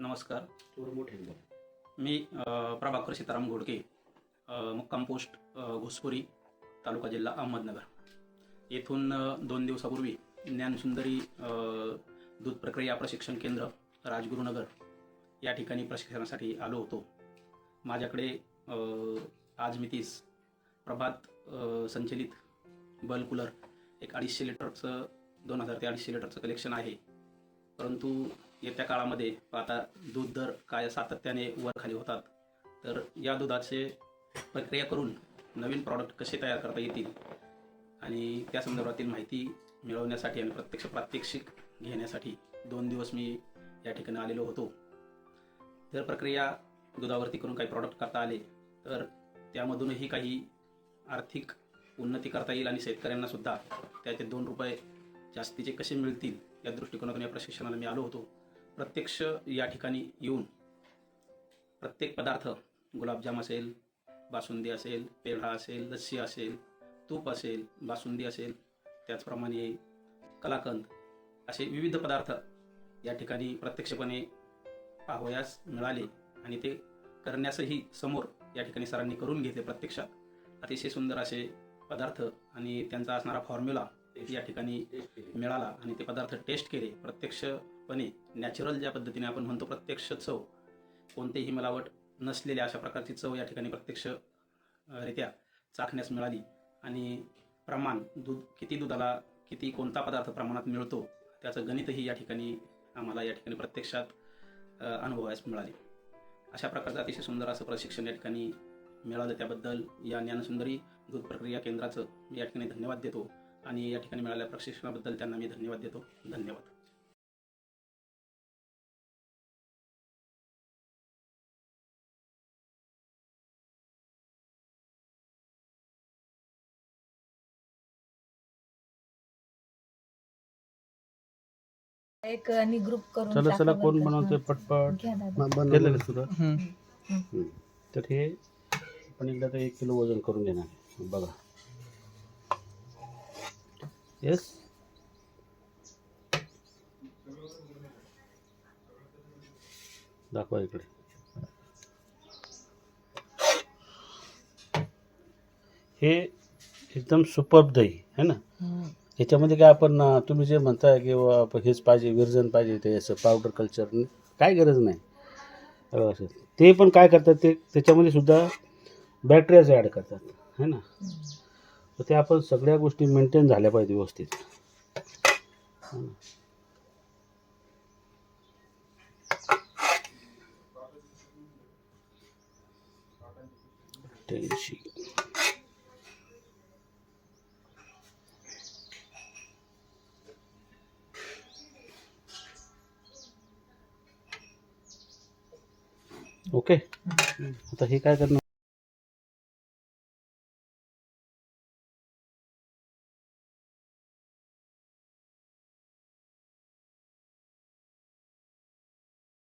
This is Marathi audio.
नमस्कार. मी प्रभाकर सीताराम घोडके मुक्काम पोस्ट घुसपुरी तालुका जिल्हा अहमदनगर. येथून दोन दिवसापूर्वी ज्ञानसुंदरी दूध प्रक्रिया प्रशिक्षण केंद्र राजगुरुनगर या ठिकाणी प्रशिक्षणासाठी आलो होतो. माझ्याकडे आज मी तीस प्रभात संचलित बल कूलर एक अडीचशे लिटरचं दोन हजार ते अडीचशे लिटरचं कलेक्शन आहे. परंतु येत्या काळामध्ये आता दूध दर काय सातत्याने वर खाली होतात तर या दुधाचे प्रक्रिया करून नवीन प्रॉडक्ट कसे तयार करता येतील आणि त्या संदर्भातील माहिती मिळवण्यासाठी आणि प्रत्यक्ष प्रात्यक्षिक घेण्यासाठी दोन दिवस मी या ठिकाणी आलेलो होतो. जर प्रक्रिया दुधावरती करून काही प्रॉडक्ट करता आले तर त्यामधूनही काही आर्थिक उन्नती करता येईल आणि शेतकऱ्यांना सुद्धा त्याचे दोन रुपये जास्तीचे कसे मिळतील या दृष्टिकोनातून या प्रशिक्षणाला मी आलो होतो. प्रत्यक्ष या ठिकाणी येऊन प्रत्येक पदार्थ गुलाबजाम असेल बासुंदी असेल पेढा असेल लस्सी असेल तूप असेल बासुंदी असेल त्याचप्रमाणे कलाकंद असे विविध पदार्थ या ठिकाणी प्रत्यक्षपणे पाहावयास मिळाले आणि ते करण्यासही समोर या ठिकाणी सरांनी करून घेतले प्रत्यक्षात. अतिशय सुंदर असे पदार्थ आणि त्यांचा असणारा फॉर्म्युला या ठिकाणी मिळाला आणि ते पदार्थ टेस्ट केले. प्रत्यक्ष पणे नॅचरल ज्या पद्धतीने आपण म्हणतो प्रत्यक्ष चव कोणतेही मिलावट नसलेल्या अशा प्रकारची चव या ठिकाणी प्रत्यक्ष रित्या चाखण्यास मिळाली. आणि प्रमाण दूध किती दुधाला किती कोणता पदार्थ प्रमाणात मिळतो त्याचं गणितही या ठिकाणी आम्हाला या ठिकाणी प्रत्यक्षात अनुभवायस मिळाले. अशा प्रकारचं अतिशय सुंदर असं प्रशिक्षण या ठिकाणी मिळालं. त्याबद्दल या ज्ञानसुंदरी दूध प्रक्रिया केंद्राचं मी या ठिकाणी धन्यवाद देतो. आणि या ठिकाणी मिळालेल्या प्रशिक्षणाबद्दल त्यांना मी धन्यवाद देतो. धन्यवाद. एक आणि ग्रुप करून चला चला कोण? बनवते हं. पटपट घ्या दादा. केलं हं. हम्म. तर हे आपण एकदा तर एक किलो वजन करून घेणार बघा येस दाखवा इकडे हे एकदम सुपर दही है ना हं. याच्यामध्ये काय आपण तुम्ही जे म्हणताय की बुवा हेच पाहिजे विरजन पाहिजे ते असं पावडर कल्चर काय गरज नाही. असं. ते पण काय करतात ते त्याच्यामध्ये सुद्धा बॅटरीज ॲड करतात है ना? तर ते आपण सगळ्या गोष्टी मेंटेन झाल्या पाहिजे व्यवस्थित. है ओके? आता हे काय करणार?